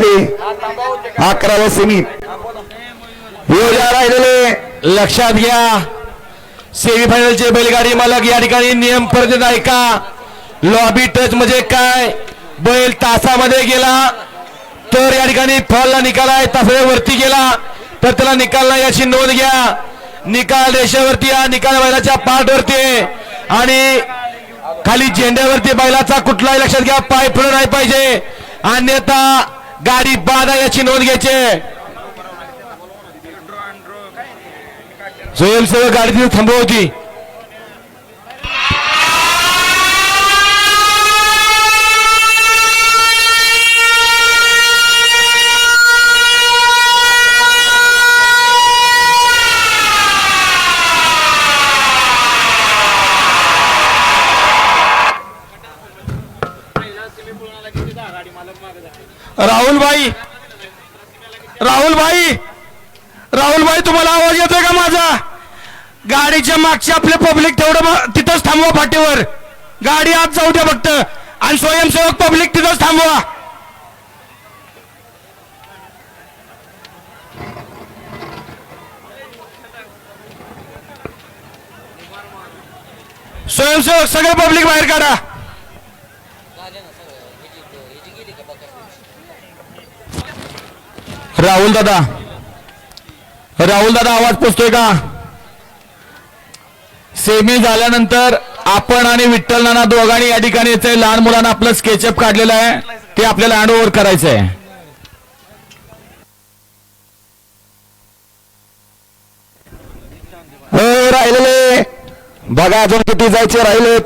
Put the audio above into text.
बैलगाडी अकराव्या सेमी योजना राहिलेले लक्षात घ्या. सेमीफायनलचे बैलगाडी मालक या ठिकाणी नियम परत का? लॉबी टच म्हणजे काय? बैल तासामध्ये गेला तर या ठिकाणी फॉलला निकाल आहे. तासाच्या वरती गेला तर त्याला निकाल नाही याची नोंद घ्या. निकाल रेषेवरती हा निकाल बैलाच्या पाठवरती आणि खाली झेंड्यावरती बैलाचा कुठलाही लक्षात घ्या. पाय पुढे नाही पाहिजे. अन्यथा गाडी आहे याची नोंद घ्यायची. स्वयंसेवक गाडी तिथे थांबवती राहुल भाई राहुल भाई राहुल भाई तुम्हाला आवाज येतोय का माझा? गाडीच्या मागचे आपले पब्लिक तेवढं तिथंच थांबवा फाटीवर. गाडी आत जाऊ द्या फक्त. आणि स्वयंसेवक पब्लिक तिथंच थांबवा. स्वयंसेवक सगळे पब्लिक बाहेर काढा. राहुल दादा. राहुल दादा आवाज पोचतोय का? सेमी झाल्यानंतर आपण आणि विठ्ठल नाना दोघांनी या ठिकाणी याचं लहान मुलांना आपलं स्केचअप काढलेलं आहे. ते आपल्याला हँड ओव्हर करायचं आहे हो राहिलेले. बघा अजून किती जायचे राहिले.